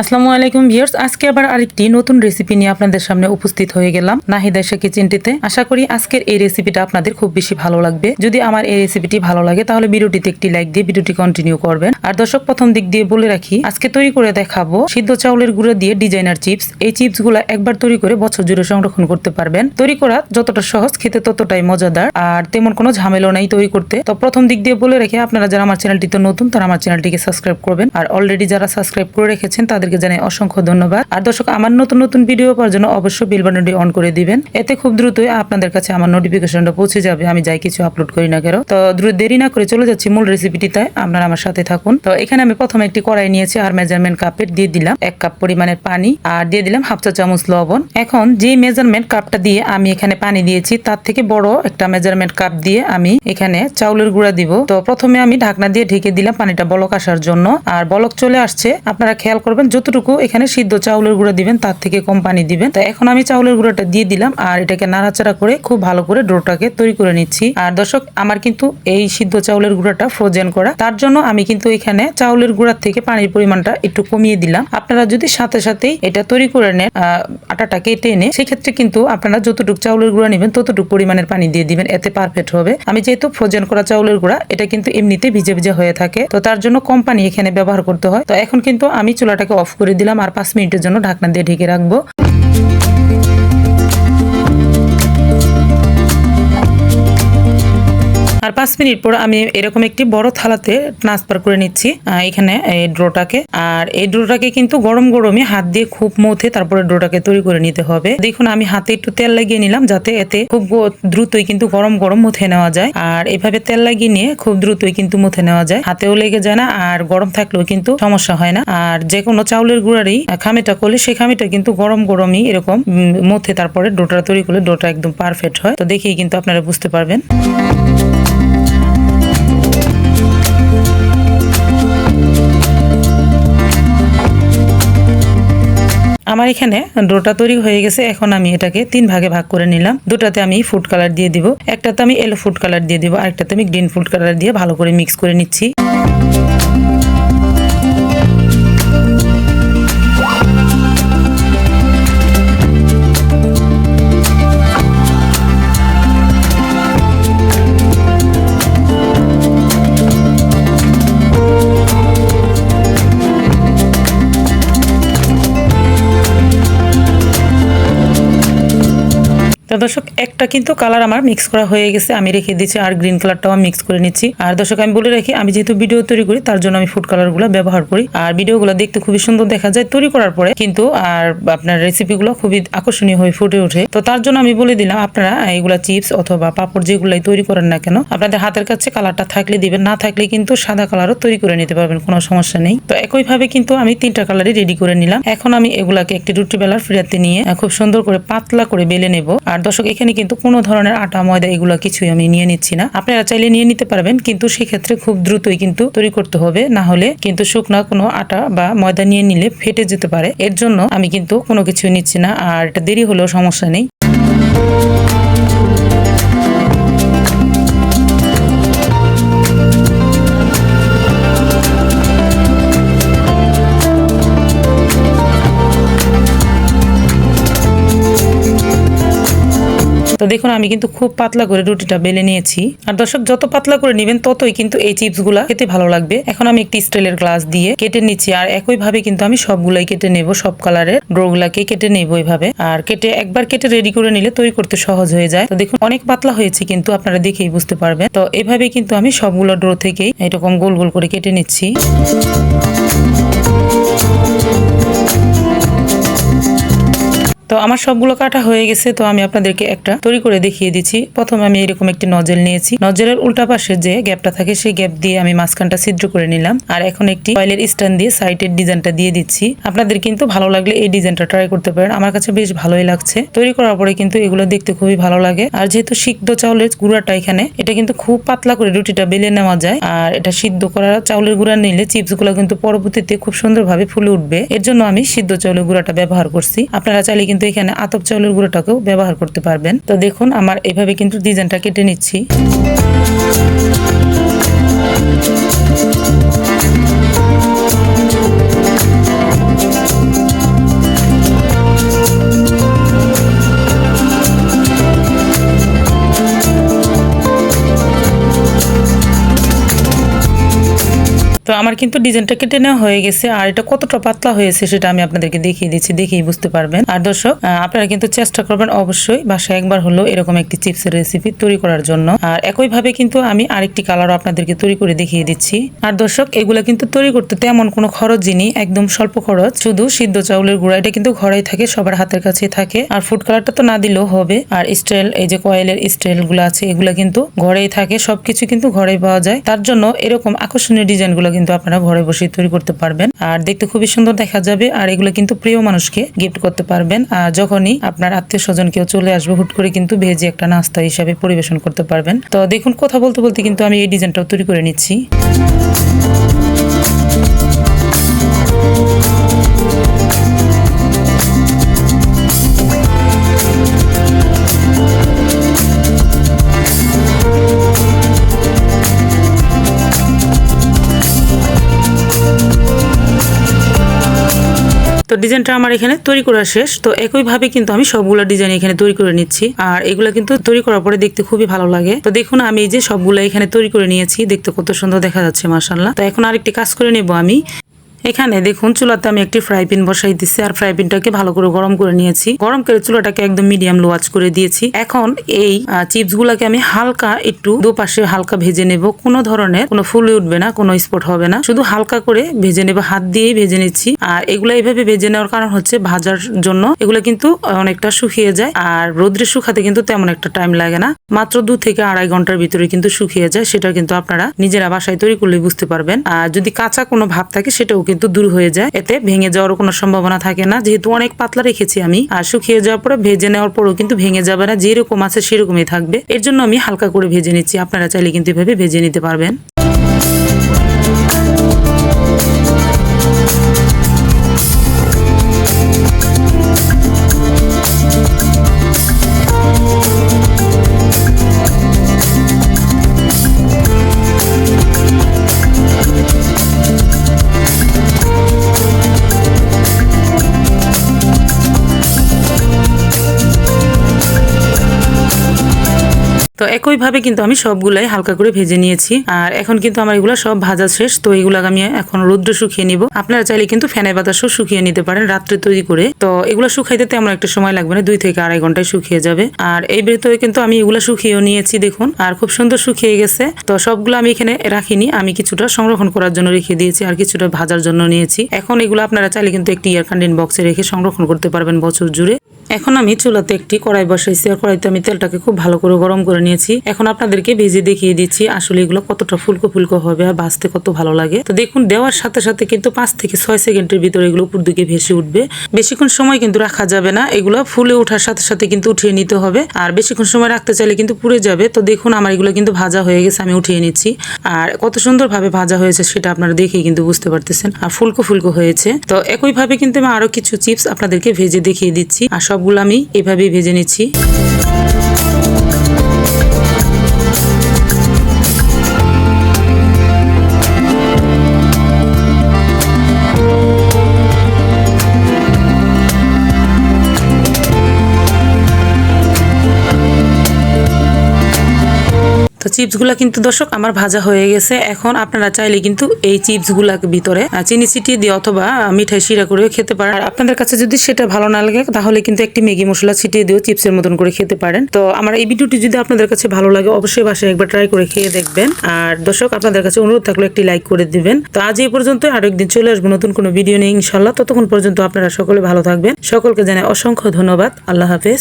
আসসালামু আলাইকুম ভিউয়ার্স, আজকে আবার আরেকটি নতুন রেসিপি নিয়ে আপনাদের সামনে উপস্থিত হয়ে গেলাম। নাহিদা শেখি চিনটিতে আশা করি আজকের এই রেসিপিটা আপনাদের খুব বেশি ভালো লাগবে। যদি আমার এই রেসিপিটি ভালো লাগে, তাহলে ভিডিওটিতে একটি লাইক দিয়ে ভিডিওটি কন্টিনিউ করবেন। আর দর্শক, প্রথম দিক দিয়ে বলে রাখি, আজকে তৈরি করে দেখাবো সিদ্ধ চাউলের গুঁড়ো দিয়ে ডিজাইনার চিপস এই চিপসগুলা একবার তৈরি করে বছর জুড়ে সংরক্ষণ করতে পারবেন। তৈরি করা যতটা সহজ, খেতে ততটাই মজাদার, আর তেমন কোনো ঝামেলা নেই তৈরি করতে। তো প্রথম দিক দিয়ে বলে রাখি, আপনারা যারা আমার চ্যানেলটিতে নতুন, তারা আমার চ্যানেলটিকে সাবস্ক্রাইব করবেন। আর অলরেডি যারা সাবস্ক্রাইব করে রেখেছেন তাদেরকে জানাই অসংখ্য ধন্যবাদ। আর দর্শক, আমার নতুন নতুন ভিডিও পাওয়ার জন্য অবশ্যই বিল বাটনটি অন করে দিবেন। এতে খুব দ্রুতই আপনাদের কাছে আমার নোটিফিকেশনটা পৌঁছে যাবে। আমি যাই কিছু আপলোড করি না কেন। তো দ্রুত দেরি না করে চলে যাচ্ছি মূল রেসিপিটিতে আপনারা আমার সাথে থাকুন। তো এখানে আমি প্রথমে একটি কড়াই নিয়েছি, আর মেজারমেন্ট কাপের দিয়ে দিলাম। এক কাপ পরিমাণের পানি, আর দিয়ে দিলাম হাফ চা চামচ লবণ। এখন যে মেজারমেন্ট কাপটা দিয়ে আমি এখানে পানি দিয়েছি, তার থেকে বড় একটা মেজারমেন্ট কাপ দিয়ে আমি এখানে চাউলের গুঁড়া দিব। তো প্রথমে আমি ঢাকনা দিয়ে ঢেকে দিলাম পানিটা বলক আসার জন্য। আর বলক চলে আসছে, আপনারা খেয়াল করবেন যতটুকু এখানে সিদ্ধ চাউলের গুঁড়া দিবেন, তার থেকে কম পানি দিবেন। তো এখন আমি চাউলের গুঁড়াটা দিয়ে দিলাম আর এটাকে নাড়াচাড়া করে খুব ভালো করে ডোটাকে তৈরি করে নিচ্ছি। আর দর্শক, আমার কিন্তু এই সিদ্ধ চাউলের গুঁড়াটা ফ্রোজেন করা। তার জন্য আমি কিন্তু এখানে চাউলের গুঁড়ার থেকে পানির পরিমাণটা একটু কমিয়ে দিলাম। আপনারা যদি সাথে সাথেই এটা তৈরি করে নেন আটাটা কেটে এনে, সেক্ষেত্রে কিন্তু আপনারা যতটুকু চাউলের গুঁড়া নেবেন, ততটুকু পরিমাণের পানি দিয়ে দিবেন। এতে পারফেক্ট হবে। আমি যেহেতু ফ্রোজেন করা চাউলের গুঁড়া, এটা কিন্তু এমনিতে ভিজে ভিজে হয়ে থাকে। তো তার জন্য কম পানি এখানে ব্যবহার করতে হয়। তো এখন কিন্তু আমি চুলাটাকে অফ করে দিলাম আর পাঁচ মিনিটের জন্য ঢাকনা দিয়ে ঢেকে রাখব। আর পাঁচ মিনিট পর আমি এরকম একটি বড় থালাতে ট্রান্সফার করে নিচ্ছি এখানে এই ড্রোটাকে। আর এই ড্রোটাকে কিন্তু গরম গরমে হাত দিয়ে খুব মথে তারপরে ড্রোটাকে তৈরি করে নিতে হবে। দেখুন, আমি হাতে একটু তেল লাগিয়ে নিলাম যাতে এতে খুব দ্রুতই কিন্তু গরম গরম মুথে নেওয়া যায়। আর এভাবে তেল লাগিয়ে নিয়ে খুব দ্রুতই কিন্তু মুথে নেওয়া যায়। হাতেও লেগে যায় না, আর গরম থাকলেও কিন্তু সমস্যা হয় না। আর যে কোনো চাউলের গুঁড়ারই খামিটা করলে সেই খামিটা কিন্তু গরম গরমই এরকম মুথে তারপরে ডোটা তৈরি করলে ডোটা একদম পারফেক্ট হয়। তো দেখেই কিন্তু আপনারা বুঝতে পারবেন। আমার এখানে ডোটা তৈরি হয়ে গেছে, এখন আমি এটাকে তিন ভাগে ভাগ করে নিলাম। দুটাতে আমি ফুড কালার দিয়ে দিব, একটাতে আমি এলো ফুড কালার দিয়ে দিব, আরেকটাতে আমি গ্রিন ফুড কালার দিয়ে ভালো করে মিক্স করে নিচ্ছি। তো দর্শক, একটা কিন্তু কালার আমার মিক্স করা হয়ে গেছে, আমি রেখে দিচ্ছি আর গ্রিন কালারটাও আমি মিক্স করে নিচ্ছি। আর দর্শক, আমি বলে রাখি, আমি যেহেতু ভিডিও তৈরি করি, তার জন্য আমি ফুড কালারগুলো ব্যবহার করি। আর ভিডিওগুলো দেখতে খুবই সুন্দর দেখা যায়, তৈরি করার পরে কিন্তু আর আপনার রেসিপিগুলো খুবই আকর্ষণীয় হয়ে ফুটে ওঠে। তো তার জন্য আমি বলে দিলাম, আপনারা এগুলা চিপস অথবা পাপড় যেগুলাই তৈরি করেন না কেন, আপনাদের হাতের কাছে কালারটা থাকলে দিবেন, না থাকলে কিন্তু সাদা কালারও তৈরি করে নিতে পারবেন, কোনো সমস্যা নেই। তো একইভাবে কিন্তু আমি তিনটা কালারই রেডি করে নিলাম। এখন আমি এগুলাকে একটি রুটি বেলার ফিরাতে নিয়ে খুব সুন্দর করে পাতলা করে বেলে নেব। আর দর্শক, এখানে কিন্তু কোনো ধরনের আটা, ময়দা এগুলো কিছুই আমি নিয়ে নিচ্ছি না। আপনারা চাইলে নিয়ে নিতে পারবেন, কিন্তু সেক্ষেত্রে খুব দ্রুতই কিন্তু তৈরি করতে হবে। না হলে কিন্তু শুকনা কোনো আটা বা ময়দা নিয়ে নিলে ফেটে যেতে পারে। এর জন্য আমি কিন্তু কোনো কিছু নিচ্ছি না, আর এটা দেরি হলেও সমস্যা নেই। তো দেখুন, আমি কিন্তু খুব পাতলা করে রুটিটা বেলে নিয়েছি। আর দর্শক, যত পাতলা করে নেবেন, ততই কিন্তু এই চিপসগুলা খেতে ভালো লাগবে। এখন আমি একটি স্টিলের গ্লাস দিয়ে কেটে নিচ্ছি, আর একই ভাবে কিন্তু আমি সবগুলাই কেটে নেব। সব কালারের ড্রো গুলাকে কেটে নেব এইভাবে আর কেটে, একবার কেটে রেডি করে নিলে তৈরি করতে সহজ হয়ে যায়। তো দেখুন, অনেক পাতলা হয়েছে কিন্তু আপনারা দেখেই বুঝতে পারবেন। তো এভাবে কিন্তু আমি সবগুলো ড্রো থেকেই এরকম গোল গোল করে কেটে নিচ্ছি। তো আমার সবগুলো কাটা হয়ে গেছে, তো আমি আপনাদেরকে একটা তৈরি করে দেখিয়ে দিচ্ছি। প্রথমে আমি এরকম একটি নজেল নিয়েছি। নজেলের উল্টা পাশে যে গ্যাপটা থাকে, সেই গ্যাপ দিয়ে আমি মাঝখানটা ছিদ্র করে নিলাম। আর এখন একটি অয়েলের স্ট্যান্ড দিয়ে সাইডের ডিজাইনটা দিয়ে দিচ্ছি। আপনাদের কিন্তু ভালো লাগলে এই ডিজাইনটা ট্রাই করতে পারেন। আমার কাছে বেশ ভালোই লাগছে। তৈরি করার পরে কিন্তু এগুলো দেখতে খুবই ভালো লাগে। আর যেহেতু সিদ্ধ চাউলের গুঁড়াটা এখানে, এটা কিন্তু খুব পাতলা করে রুটিটা বেলে নেওয়া যায়। আর এটা সিদ্ধ করা চাউলের গুঁড়া নিলে চিপসগুলো কিন্তু পরবর্তীতে খুব সুন্দরভাবে ফুলে উঠবে। এর জন্য আমি সিদ্ধ চাউলের গুঁড়াটা ব্যবহার করছি। আপনারা চাইলে কিন্তু এখানে আতপ চাউলের গুঁড়োটাকেও ব্যবহার করতে পারবেন। তো দেখুন, আমার এভাবে কিন্তু ডিজাইনটা কেটে নিচ্ছি। তো আমার কিন্তু ডিজাইনটা কেটে নেওয়া হয়ে গেছে, আর এটা কতটা পাতলা হয়েছে সেটা আমি আপনাদেরকে দেখিয়ে দিচ্ছি, দেখেই বুঝতে পারবেন। আর দর্শক আপনারা কিন্তু চেষ্টা করবেন অবশ্যই বাসায় একবার হলো এরকম একটি চিপসের রেসিপি তৈরি করার জন্য। আর একইভাবে কিন্তু আমি আরেকটি কালারও আপনাদেরকে তৈরি করে দেখিয়ে দিচ্ছি। আর দর্শক, এগুলা কিন্তু তৈরি করতে তেমন কোনো খরচ জিনি একদম স্বল্প খরচ। শুধু সিদ্ধ চাউলের গুঁড়া, এটা কিন্তু ঘরেই থাকে, সবার হাতের কাছে থাকে। আর ফুড কালারটা তো না দিলেও হবে। আর স্টাইল, এই যে কয়েলের স্টাইলগুলো আছে, এগুলা কিন্তু ঘরেই থাকে, সবকিছু কিন্তু ঘরেই পাওয়া যায়। তার জন্য এরকম আকর্ষণীয় ডিজাইনগুলো কিন্তু আপনারা ঘরে বসে তৈরি করতে পারবেন। আর দেখতে খুবই সুন্দর দেখা যাবে। আর এগুলো কিন্তু প্রিয় মানুষকে গিফট করতে পারবেন। আর যখনই আপনার আত্মীয় স্বজন কেউ চলে আসবে, হুট করে কিন্তু ভেজে একটা নাস্তা হিসাবে পরিবেশন করতে পারবেন। তো দেখুন, কথা বলতে বলতে কিন্তু আমি এই ডিজাইনটাও তৈরি করে নিচ্ছি। তো ডিজাইনটা আমার এখানে তৈরি করা শেষ। তো একইভাবে কিন্তু আমি সবগুলো ডিজাইন এখানে তৈরি করে নিচ্ছি। আর এগুলো কিন্তু তৈরি করার পরে দেখতে খুবই ভালো লাগে। তো দেখুন, আমি এই যে সবগুলো এখানে তৈরি করে নিয়েছি। দেখতে কত সুন্দর দেখা যাচ্ছে মাসাল্লাহ তো এখন আরেকটি কাজ করে নেব আমি। এখানে দেখুন, চুলাতে আমি একটি ফ্রাই প্যান বসাই দিচ্ছি আর ফ্রাই প্যানটাকে ভালো করে গরম করে নিয়েছি। গরম করে চুলাটাকে একদম মিডিয়াম লো আঁচ করে দিয়েছি। এখন এই চিপস গুলাকে আমি হালকা একটু দুপাশে হালকা ভেজে নেব। কোনো ধরনের কোনো ফুলে উঠবে না, কোনো স্পট হবে না। শুধু হালকা করে ভেজে নেব, হাত দিয়েই ভেজে নিচ্ছি। আর এগুলা এইভাবে ভেজে নেওয়ার কারণ হচ্ছে ভাজার জন্য এগুলো কিন্তু অনেকটা শুকিয়ে যায়। আর রোদ্রে শুকাতে কিন্তু তেমন একটা টাইম লাগে না। মাত্র দু থেকে আড়াই ঘণ্টার ভিতরে কিন্তু শুকিয়ে যায়। সেটা কিন্তু আপনারা নিজেরা বাসায় তৈরি করলে বুঝতে পারবেন। আর যদি কাঁচা কোনো ভাব থাকে, সেটাও কিন্তু দূর হয়ে যায়। এতে ভেঙে যাওয়ার কোনো সম্ভাবনা থাকে না। যেহেতু অনেক পাতলা রেখেছি আমি, আর শুকিয়ে যাওয়ার পরে ভেজে নেওয়ার পরেও কিন্তু ভেঙে যাবে না। যেরকম আছে সেরকমই থাকবে। এর জন্য আমি হালকা করে ভেজে নিচ্ছি। আপনারা চাইলে কিন্তু এভাবে ভেজে নিতে পারবেন। তো একইভাবে কিন্তু আমি সবগুলাই হালকা করে ভেজে নিয়েছি। আর এখন কিন্তু আমার এগুলো সব ভাজা শেষ, তো এগুলো আমি এখন রৌদ্র শুকিয়ে নিব। আপনারা চাইলে কিন্তু ফ্যানের বাতাসও শুকিয়ে নিতে পারেন রাত্রে তৈরি করে। তো এগুলো শুকাইতে তেমন একটা সময় লাগবে না, দুই থেকে আড়াই ঘন্টায় শুকিয়ে যাবে। আর এই ভেতরে কিন্তু আমি এগুলো শুকিয়েও নিয়েছি, দেখুন। আর খুব সুন্দর শুকিয়ে গেছে। তো সবগুলো আমি এখানে রাখিনি, আমি কিছুটা সংরক্ষণ করার জন্য রেখে দিয়েছি আর কিছুটা ভাজার জন্য নিয়েছি। এখন এগুলো আপনারা চাইলে কিন্তু একটি এয়ার কন্টেন্ট বক্সে রেখে সংরক্ষণ করতে পারবেন বছর জুড়ে। এখন আমি চুলাতে একটি কড়াই বসাইছি, আর কড়াইতে আমি তেলটাকে খুব ভালো করে গরম করে নিয়েছি। এখন আপনাদেরকে ভেজে দেখিয়ে দিচ্ছি, আসলে এগুলো কতটা ফুলকো ফুলকো হবে আর বাঁচতে কত ভালো লাগে। তো দেখুন, দেওয়ার সাথে সাথে কিন্তু পাঁচ থেকে ছয় সেকেন্ডের ভিতরে এগুলো উপর দিকে ভেসে উঠবে। বেশিক্ষণ সময় কিন্তু রাখা যাবে না, এগুলো ফুলে ওঠার সাথে সাথে কিন্তু উঠিয়ে নিতে হবে। আর বেশিক্ষণ সময় রাখতে চাইলে কিন্তু পুড়ে যাবে। তো দেখুন, আমার এগুলো কিন্তু ভাজা হয়ে গেছে, আমি উঠিয়ে নিচ্ছি। আর কত সুন্দরভাবে ভাজা হয়েছে সেটা আপনারা দেখেই কিন্তু বুঝতে পারতেছেন। আর ফুলকো ফুলকো হয়েছে। তো একইভাবে কিন্তু আমি আরও কিছু চিপস আপনাদেরকে ভেজে দেখিয়ে দিচ্ছি। আর সবগুলো আমি এভাবেই ভেজে নিচ্ছি। চিপসগুলা কিন্তু দর্শক আমার ভাজা হয়ে গেছে। এখন আপনারা চাইলে কিন্তু এই চিপসগুলা ভিতরে চিনি ছিটিয়ে দিয়ে অথবা মিঠাই শিরা করেও খেতে পারেন। আর আপনাদের কাছে যদি সেটা ভালো না লাগে, তাহলে কিন্তু একটি ম্যাগি মশলা ছিটিয়ে দিয়েও চিপসের মতন করে খেতে পারেন। তো আমার এই ভিডিওটি যদি আপনাদের কাছে ভালো লাগে, অবশ্যই বাসায় একবার ট্রাই করে খেয়ে দেখবেন। আর দর্শক, আপনাদের কাছে অনুরোধ থাকলে একটি লাইক করে দিবেন। তো আজ এই পর্যন্ত আরও একদিন চলে আসব নতুন কোনো ভিডিও নিয়ে ইনশাল্লাহ ততক্ষণ পর্যন্ত আপনারা সকলে ভালো থাকবেন। সকলকে জানাই অসংখ্য ধন্যবাদ। আল্লাহ হাফেজ।